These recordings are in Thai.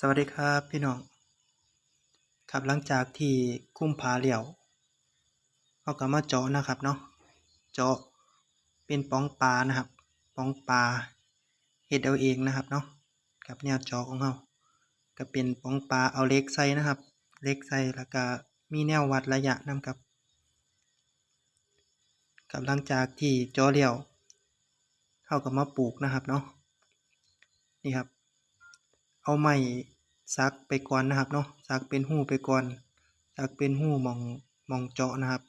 สวัสดีครับพี่น้อง ครับหลังจากที่คุ้มผาเหลี่ยวเขาก็มาเจาะนะครับเนาะเจาะเป็นป้องปลานะครับป้องปลาเฮ็ดเอาเองนะครับเนาะกับแนวเจาะของเขาก็เป็นป้องปลาเอาเล็กใส่นะครับเล็กใส่แล้วก็มีแนววัดระยะนํครับกับหลังจากที่เจาะเหลี่ยวเขาก็มาปลูกนะครับเนาะนี่ครับ เอาไม้ซักไปก่อนนะครับเนาะซักเป็นหูไปก่อนซักเป็นหูหมองมองเจาะนะครับ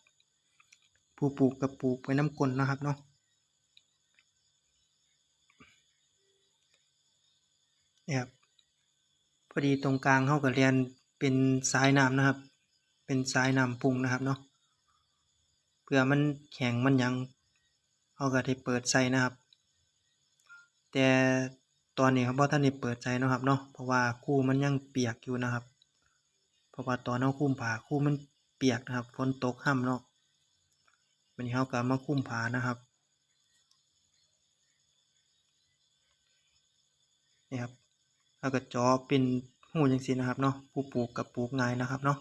ผู้ปลูกกับปลูกไปน้ำกลนนะครับเนาะนี่ยครับพอดีตรงกลางเข้าก็เรียนเป็นสายน้ำนะครับ เป็นสายน้ำพุ่งนะครับเนาะเพื่อมันแข็งมันยังเขาก็ได้เปิดใส่นะครับ แต่ ตอนนี้ครับบ่ท่านได้เปิดใจนะครับเนาะเพราะว่าคู่มันยังเปียกอยู่นะครับ เพราะว่าตอนเฮาคุ้มผาคู่มันเปียกนะครับฝนตกค่ำเนาะวันนี้เฮาก็มาคุ้มผานะครับนี่ครับแล้วก็จาะเป็นหูจังซี่นะครับเนาะผู้ปลูกกับปลูกง่ายนะครับเนาะ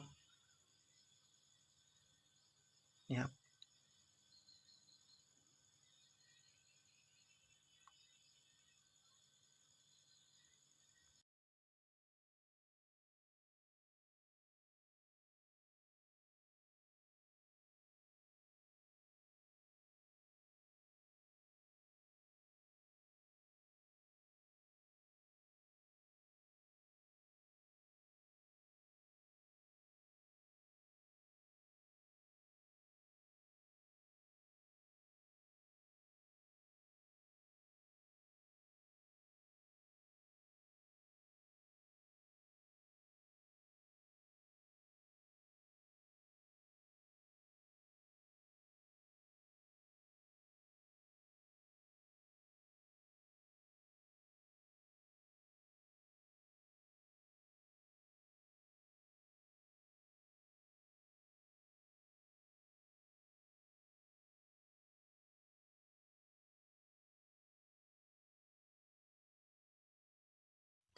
นี่ครับ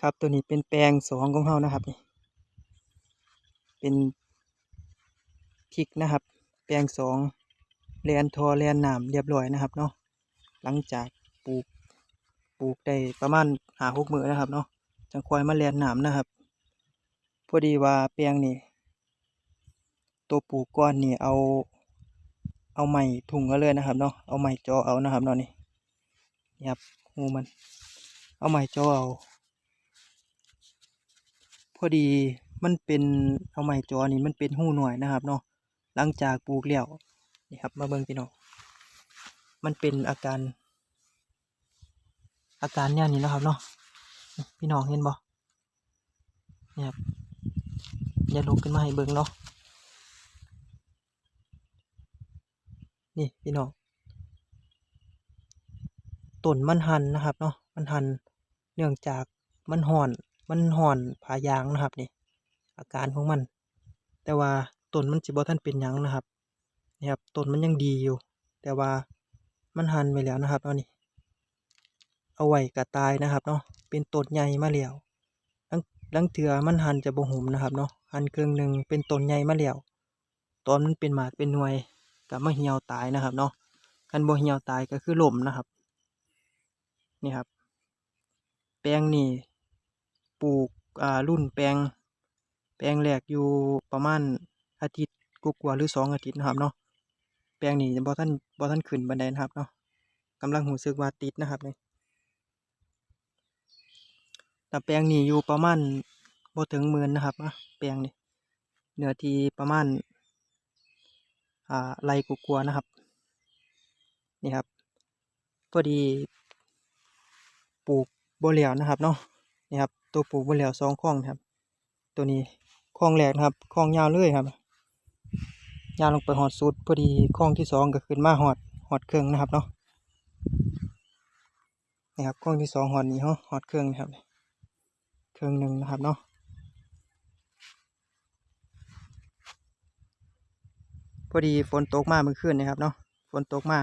ครับตัวนี้เป็นแปลงสองของเฮานะครับนี่เป็นพริกนะครับ แปลงสองแลนทอแลนหน้ำเรียบร้อยนะครับเนาะหลังจากปลูกปลูกได้ประมาณหาหกมือนะครับเนาะจังควายมาแลนหน้ำนะครับ พอดีว่าแปลงนี่ตัวปลูกก้อนนี่เอาเอาไม้ถุงก็เลยนะครับเนาะเอาไม้จอเอานะครับเนาะนี่นี่ครับงูมัน เอาไม้จอเอา พอดีมันเป็นเอาไม้จอนี่มันเป็นหูหน่วยนะครับเนาะหลังจากปลูกแล้วนี่ครับมาเบิ่งพี่น้องมันเป็นอาการ อาการเนี่ยนี่นะครับเนาะพี่น้องเห็นบ่นี่ครับอย่าลุกขึ้นมาให้เบิ่งเนาะนี่พี่น้องต้นมันหันนะครับเนาะมันหันเนื่องจากมันห่อน มันห่อนผายางนะครับนี่อาการของมัน แต่ว่าต้นมันสิบ่ทันเป็นยังนะครับนี่ครับต้นมันยังดีอยู่ แต่ว่ามันหันไปแล้วนะครับเอานี่เอาไว้กระตายนะครับเนาะเป็นต้นใหญ่มาแล้วลังลังเถือมันหันจะบ่หุมนะครับเนาะหันครึ่งหนึ่งเป็นต้นใหญ่มาแล้วตอนมันเป็นหมากเป็นหน่วยก็มาเหี่ยวตายนะครับเนาะคันบ่เหี่ยวตายก็คือล่มนะครับ นี่ครับ แปลงนี่ ปลูกอ่ารุ่นแปลง แปลงแรกอยู่ประมาณอาทิตย์กว่าหรือสองอาทิตย์นะครับเนาะแปลงนี้บ่ท่านบ่ท่านขึ้นบันไดนะครับเนาะกำลังหูซึกว่าติดนะครับนี่แต่แปลงนี้อยู่ประมาณบ่ถึงหมื่นนะครับอะแปลงนี้เนื้อที่ประมาณอ่าไรกว่านะครับ นี่ครับพอดีปลูกบ่แล้วนะครับเนาะนี่ครับ ตัวปลูกบ่แล้วสองข้องครับ ตัวนี้ข้องแรกนะครับข้องยาวเลยครับยาวลงไปหอดสุดพอดีข้องที่สองก็ขึ้นมาหอดหอดเครื่องนะครับเนาะนี่ครับข้องที่สองหอดนี้เนาะหอดเครื่องนะครับ เครื่องหนึ่งนะครับเนาะพอดีฝนตกมาเมื่อคืนนะครับเนาะฝนตกมา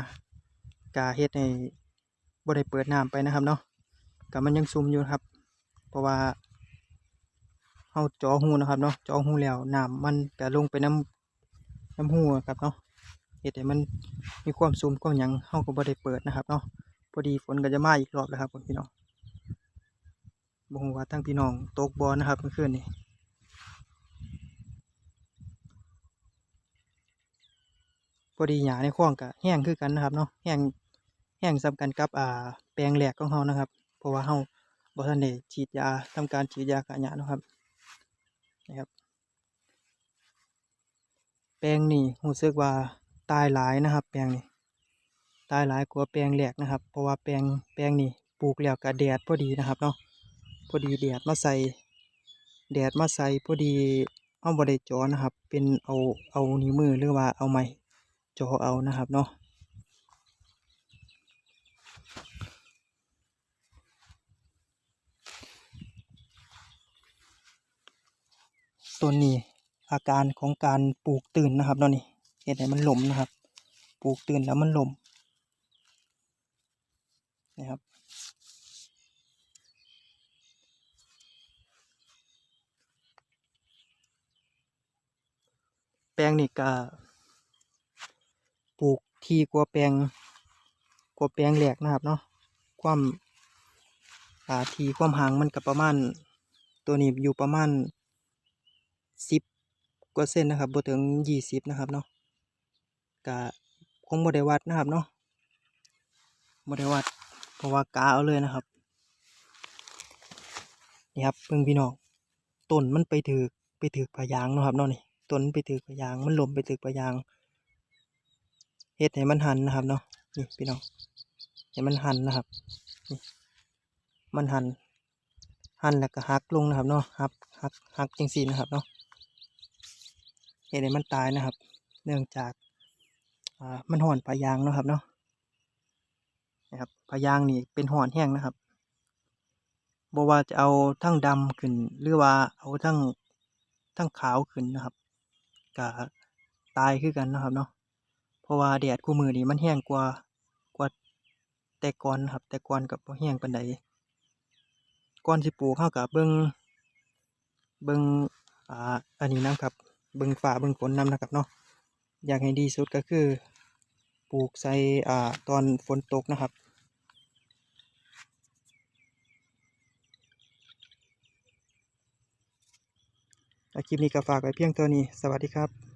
กาเฮ็ดให้บ่ได้เปิดน้ำไปนะครับเนาะกับมันยังซุ่มอยู่ครับ เพราะว่าาเจอหูนะครับเนาะเจอหูแล้วน้ำมันก็ลงไปน้ำน้ำหูอะครับเนาะเฮ็ดให้มันมีความสูมความหยังเฮาก็บ่ได้เปิดนะครับเนาะพอดีฝนก็จะมาอีกรอบแล้วครับพี่น้องบ่ฮู้ว่าทั้งพี่น้องตกบ่นะครับเมื่อคืนนี้พอดีหญ้าในคลองก็แห้งคือกันนะครับเนาะแห้งแห้งซ้ำกันกับอ่าแปลงแหลกของเฮานะครับ เพราะว่าเฮา บ่ทันได้ฉีดยาทำการฉีดยาฆ่าหญ้านะครับนะครับ แปลงนี่รู้สึกว่าตายหลายนะครับ แปลงนี่ตายหลายกว่าแปลงแหลกนะครับ เพราะว่าแปลงแปลงนี่ปลูกแล้วก็แดดพอดีนะครับเนาะพอดีแดดมาใส่แดดมาใส่พอดีเอาบ่ได้เจอนะครับ เป็นเอาเอานิ้วมือหรือว่าเอาไม้จอเอานะครับเนาะ ต้นนี้อาการของการปลูกตื่นนะครับเนาะนี่เห็นให้มันหล่มนะครับ ปลูกตื่นแล้วมันหล่มนะครับแปลงนี่ก็ปลูกที่กว่าแปลงกว่าแปลงแหลกนะครับเนาะความอ่าทีความห่างมันก็ประมาณ ตัวนี้อยู่ประมาณ สิบกว่าเส้นนะครับบ่ถึงยี่สิบนะครับเนาะก็คงบ่ได้วัดนะครับเนาะบ่ได้วัดเพราะว่ากาเอาเลยนะครับนี่ครับเพิ่งพี่น้องต้นมันไปถือไปถือพะยางนะครับเนาะนี่ต้นไปถือพะยางมันหล่มไปถือพะยางเฮ็ดให้มันหันนะครับเนาะนี่พี่น้องให้มันหันนะครับนี่มันหันหันแล้วก็หักลงนะครับเนาะหักหักหักจังสีนะครับเนาะ เฮ็ดให้มันตายนะครับ เนื่องจากมันห่อนพะยางนะครับเนาะนะครับพะยางนี่เป็นห่อนแห้งนะครับบ่ว่าจะเอาทั้งดำขึ้น หรือว่าเอาทั้งทั้งขาวขึ้นนะครับก็ตายคือกันนะครับเนาะเพราะว่าแดดคู่มือนี่มันแห้งกว่ากว่าแต่ก่อนนะครับ แต่ก่อนกับแห้งปานใดก่อนสิปลูกเฮาก็เบิ่งเบิ่งอ่าอันนี้นะครับ เบิ่งฝ่าเบิ่งฝนนำนะครับเนาะอยากให้ดีสุดก็คือ ปลูกใส่อ่าตอนฝนตกนะครับคลิปนี้ก็ฝากไว้เพียงเท่านี้ สวัสดีครับ